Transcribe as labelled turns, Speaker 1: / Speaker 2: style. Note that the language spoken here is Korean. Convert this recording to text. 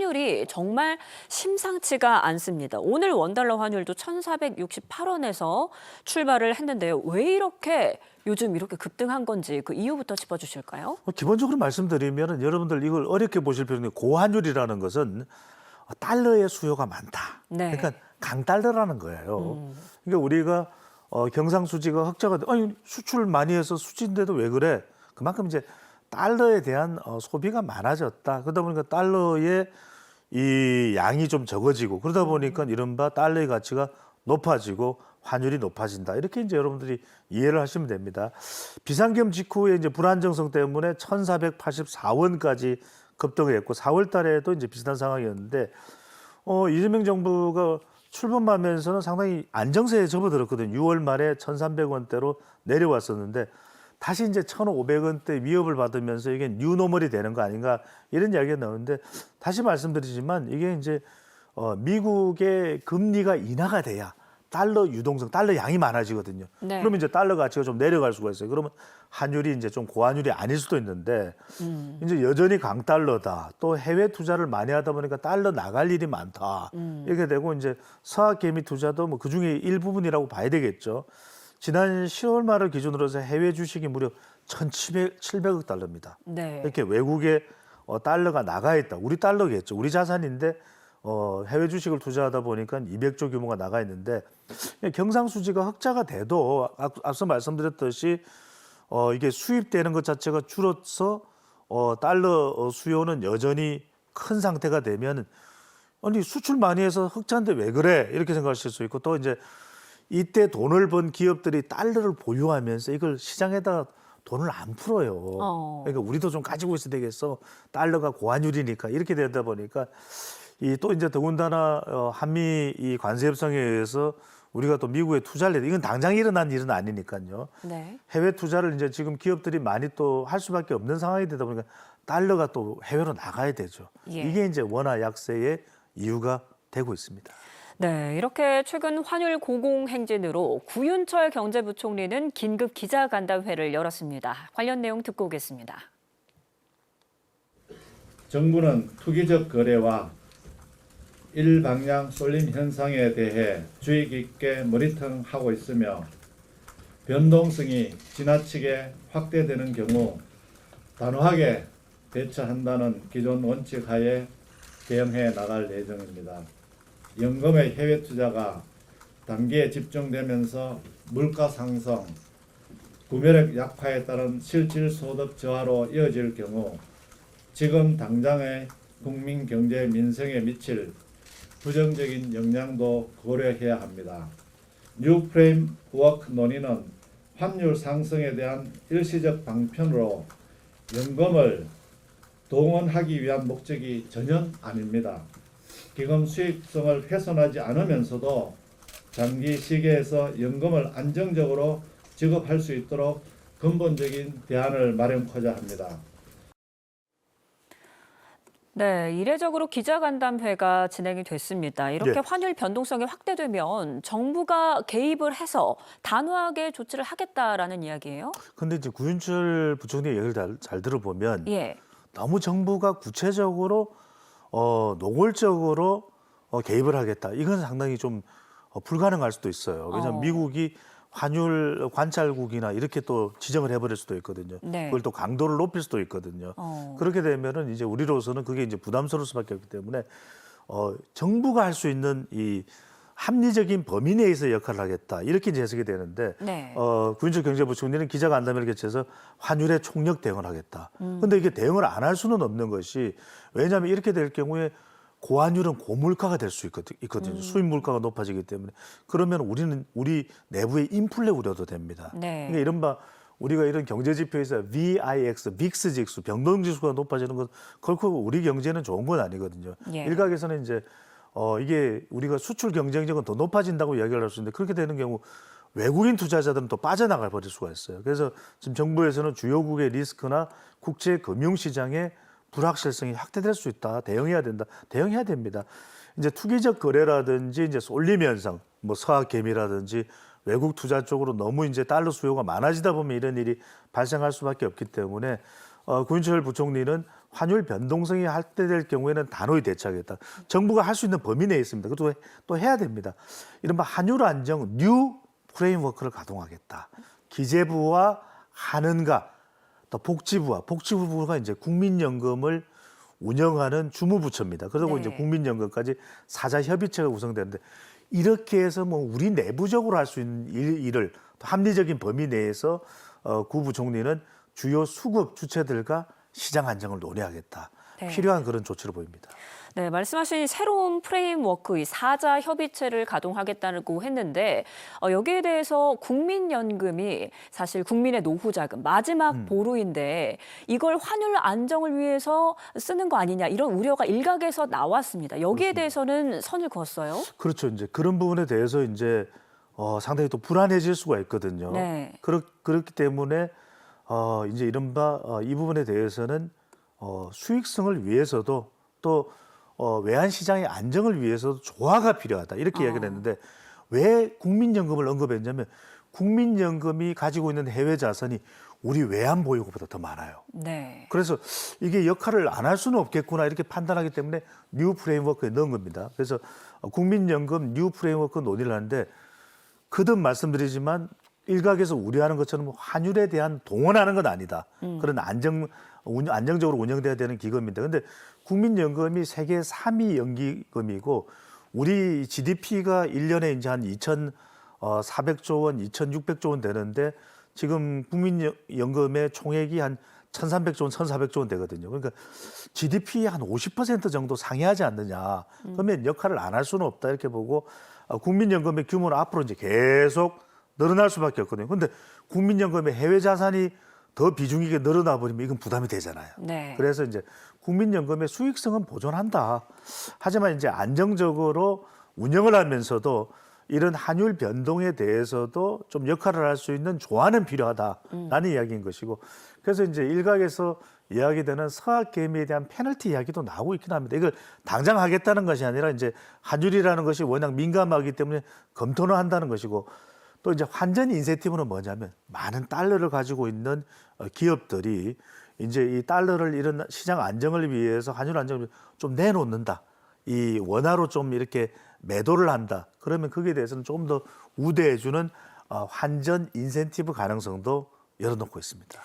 Speaker 1: 환율이 정말 심상치가 않습니다. 오늘 원달러 환율도 1,468원에서 출발을 했는데요. 왜 이렇게 요즘 이렇게 급등한 건지 그 이유부터 짚어주실까요?
Speaker 2: 뭐 기본적으로 말씀드리면 여러분들 이걸 어렵게 보실 필요는 고환율이라는 것은 달러의 수요가 많다.
Speaker 1: 네. 음.
Speaker 2: 그러니까 강달러라는 거예요. 그러니까 우리가 어, 경상수지가 흑자가 돼- 아니 수출 많이 해서 수지인데도 왜 그래? 그만큼 이제 달러에 대한 어, 소비가 많아졌다. 그러다 보니까 달러의 이 양이 좀 적어지고 그러다 보니까 이른바 달러의 가치가 높아지고 환율이 높아진다. 이렇게 이제 여러분들이 이해를 하시면 됩니다. 비상겸 직후에 이제 불안정성 때문에 1,484원까지 급등을 했고 4월 달에도 이제 비슷한 상황이었는데 어, 이재명 정부가 출범하면서는 상당히 안정세에 접어들었거든요. 6월 말에 1,300원대로 내려왔었는데 다시 이제 1,500원대 위협을 받으면서 이게 뉴노멀이 되는 거 아닌가 이런 이야기가 나오는데 다시 말씀드리지만 이게 이제 어, 미국의 금리가 인하가 돼야 달러 유동성, 달러 양이 많아지거든요.
Speaker 1: 네.
Speaker 2: 그러면 이제 달러 가치가 좀 내려갈 수가 있어요. 그러면 환율이 이제 좀 고환율이 아닐 수도 있는데 이제 여전히 강달러다. 또 해외 투자를 많이 하다 보니까 달러 나갈 일이 많다. 이렇게 되고 이제 서학 개미 투자도 뭐 그중에 일부분이라고 봐야 되겠죠. 지난 10월 말을 기준으로 해서 해외 주식이 무려 1,700, 700억 달러입니다.
Speaker 1: 네.
Speaker 2: 이렇게 외국에 어, 달러가 나가 있다. 우리 달러겠죠. 우리 자산인데 어, 해외 주식을 투자하다 보니까 200조 규모가 나가 있는데 경상수지가 흑자가 돼도 앞- 앞서 말씀드렸듯이 어, 이게 수입되는 것 자체가 줄어서 어, 달러 어, 수요는 여전히 큰 상태가 되면 아니 수출 많이 해서 흑자인데 왜 그래 이렇게 생각하실 수 있고 또 이제 이때 돈을 번 기업들이 달러를 보유하면서 이걸 시장에다 돈을 안 풀어요.
Speaker 1: 어.
Speaker 2: 그러니까 우리도 좀 가지고 있어야 되겠어. 달러가 고환율이니까 이렇게 되다 보니까 이 또 이제 더군다나 어, 한미 이 관세 협상에 의해서 우리가 또 미국에 투자를 해야 돼. 이건 당장 일어난 일은 아니니까요.
Speaker 1: 네.
Speaker 2: 해외 투자를 이제 지금 기업들이 많이 또 할 수밖에 없는 상황이 되다 보니까 달러가 또 해외로 나가야 되죠.
Speaker 1: 예.
Speaker 2: 이게 이제 원화 약세의 이유가 되고 있습니다.
Speaker 1: 네, 이렇게 최근 환율 고공 행진으로 구윤철 경제부총리는 긴급 기자간담회를 열었습니다. 관련 내용 듣고 오겠습니다.
Speaker 3: 정부는 투기적 거래와 일방향 쏠림 현상에 대해 주의 깊게 모니터링하고 있으며 변동성이 지나치게 확대되는 경우 단호하게 대처한다는 기존 원칙 하에 대응해 나갈 예정입니다. 연금의 해외 투자가 단기에 집중되면서 물가 상승, 구매력 약화에 따른 실질 소득 저하로 이어질 경우 지금 당장의 국민 경제 민생에 미칠 부정적인 영향도 고려해야 합니다. 뉴 프레임 워크 논의는 환율 상승에 대한 일시적 방편으로 연금을 동원하기 위한 목적이 전혀 아닙니다. 기금 수익성을 훼손하지 않으면서도 장기 시계에서 연금을 안정적으로 지급할 수 있도록 근본적인 대안을 마련하고자 합니다.
Speaker 1: 네, 이례적으로 기자간담회가 진행이 됐습니다. 이렇게
Speaker 2: 예.
Speaker 1: 환율 변동성이 확대되면 정부가 개입을 해서 단호하게 조치를 하겠다라는 이야기예요.
Speaker 2: 근데 이제 구윤철 부총리 얘기를 잘, 잘 들어보면
Speaker 1: 예.
Speaker 2: 너무 정부가 구체적으로 어, 노골적으로 어, 개입을 하겠다. 이건 상당히 좀 어, 불가능할 수도 있어요. 왜냐하면
Speaker 1: 어.
Speaker 2: 미국이 환율 관찰국이나 이렇게 또 지정을 해버릴 수도 있거든요.
Speaker 1: 네.
Speaker 2: 그걸 또 강도를 높일 수도 있거든요.
Speaker 1: 어.
Speaker 2: 그렇게 되면은 이제 우리로서는 그게 이제 부담스러울 수밖에 없기 때문에 어, 정부가 할 수 있는 이 합리적인 범위 내에서 역할을 하겠다 이렇게 이제 해석이 되는데
Speaker 1: 네.
Speaker 2: 어, 구인철 경제부총리는 기자간담회를 개최해서 환율에 총력 대응을 하겠다. 근데 이게 대응을 안 할 수는 없는 것이 왜냐하면 이렇게 될 경우에 고환율은 고물가가 될 수 있거든요. 수입 물가가 높아지기 때문에 그러면 우리는 우리 내부의 인플레 우려도 됩니다.
Speaker 1: 네.
Speaker 2: 그러니까 이른바 우리가 이런 경제 지표에서 VIX, 빅스 지수, 변동 지수가 높아지는 것 결코 우리 경제는 좋은 건 아니거든요.
Speaker 1: 예.
Speaker 2: 일각에서는 이제 어 이게 우리가 수출 경쟁력은 더 높아진다고 이야기를 할 수 있는데 그렇게 되는 경우 외국인 투자자들은 또 빠져나갈 버릴 수가 있어요. 그래서 지금 정부에서는 주요국의 리스크나 국제 금융 시장의 불확실성이 확대될 수 있다. 대응해야 된다. 대응해야 됩니다. 이제 투기적 거래라든지 이제 쏠림 현상, 뭐 서학 개미라든지 외국 투자 쪽으로 너무 이제 달러 수요가 많아지다 보면 이런 일이 발생할 수밖에 없기 때문에 어, 구인철 부총리는 환율 변동성이 할때될 경우에는 단호히 대처하겠다. 정부가 할 수 있는 범위 내에 있습니다. 그것도 해- 또 해야 됩니다. 이른바 환율 안정 뉴 프레임워크를 가동하겠다. 기재부와 하는가 또 복지부와 복지부가 이제 국민연금을 운영하는 주무부처입니다. 그리고
Speaker 1: 네.
Speaker 2: 이제 국민연금까지 사자 협의체가 구성되는데 이렇게 해서 뭐 우리 내부적으로 할 수 있는 일, 일을 또 합리적인 범위 내에서 어, 구부 총리는 주요 수급 주체들과 시장 안정을 논의하겠다.
Speaker 1: 네.
Speaker 2: 필요한 그런 조치로 보입니다.
Speaker 1: 네, 말씀하신 새로운 프레임워크, 이 사자 협의체를 가동하겠다고 했는데 어, 여기에 대해서 국민연금이 사실 국민의 노후 자금 마지막
Speaker 2: 음.
Speaker 1: 보루인데 이걸 환율 안정을 위해서 쓰는 거 아니냐 이런 우려가 일각에서 나왔습니다. 여기에 대해서는 선을 그었어요.
Speaker 2: 그렇죠. 이제 그런 부분에 대해서 이제 어, 상당히 또 불안해질 수가 있거든요.
Speaker 1: 네.
Speaker 2: 그렇, 그렇기 때문에 어, 이제 이른바 어, 이 부분에 대해서는 어, 수익성을 위해서도 또 어, 외환 시장의 안정을 위해서도 조화가 필요하다 이렇게
Speaker 1: 어.
Speaker 2: 이야기를 했는데 왜 국민연금을 언급했냐면 국민연금이 가지고 있는 해외 자산이 우리 외환 보유고보다 더 많아요.
Speaker 1: 네.
Speaker 2: 그래서 이게 역할을 안 할 수는 없겠구나 이렇게 판단하기 때문에 뉴 프레임워크에 넣은 겁니다. 그래서 국민연금 뉴 프레임워크 논의를 하는데 거듭 말씀드리지만 일각에서 우려하는 것처럼 환율에 대한 동원하는 건 아니다. 그런 안정 운- 안정적으로 운영돼야 되는 기금인데 근데 국민연금이 세계 3위 연기금이고 우리 GDP가 1년에 이제 한 2,400조 원, 2,600조 원 되는데 지금 국민연금의 총액이 한 1,300조 원, 1,400조 원 되거든요. 그러니까 GDP 한50% 정도 상회하지 않느냐. 그러면 역할을 안 할 수는 없다 이렇게 보고 어, 국민연금의 규모는 앞으로 이제 계속 늘어날 수밖에 없거든요. 근데 국민연금의 해외 자산이 더 비중있게 늘어나 버리면 이건 부담이 되잖아요.
Speaker 1: 네.
Speaker 2: 그래서 이제 국민연금의 수익성은 보존한다. 하지만 이제 안정적으로 운영을 하면서도 이런 환율 변동에 대해서도 좀 역할을 할 수 있는 조화는 필요하다라는 이야기인 것이고 그래서 이제 일각에서 이야기되는 서학 개미에 대한 페널티 이야기도 나오고 있긴 합니다. 이걸 당장 하겠다는 것이 아니라 이제 환율이라는 것이 워낙 민감하기 때문에 검토는 한다는 것이고 또 이제 환전 인센티브는 뭐냐면 많은 달러를 가지고 있는 어, 기업들이 이제 이 달러를 이런 시장 안정을 위해서 환율 안정을 좀 내놓는다. 이 원화로 좀 이렇게 매도를 한다. 그러면 거기에 대해서는 조금 더 우대해주는 어, 환전 인센티브 가능성도 열어놓고 있습니다.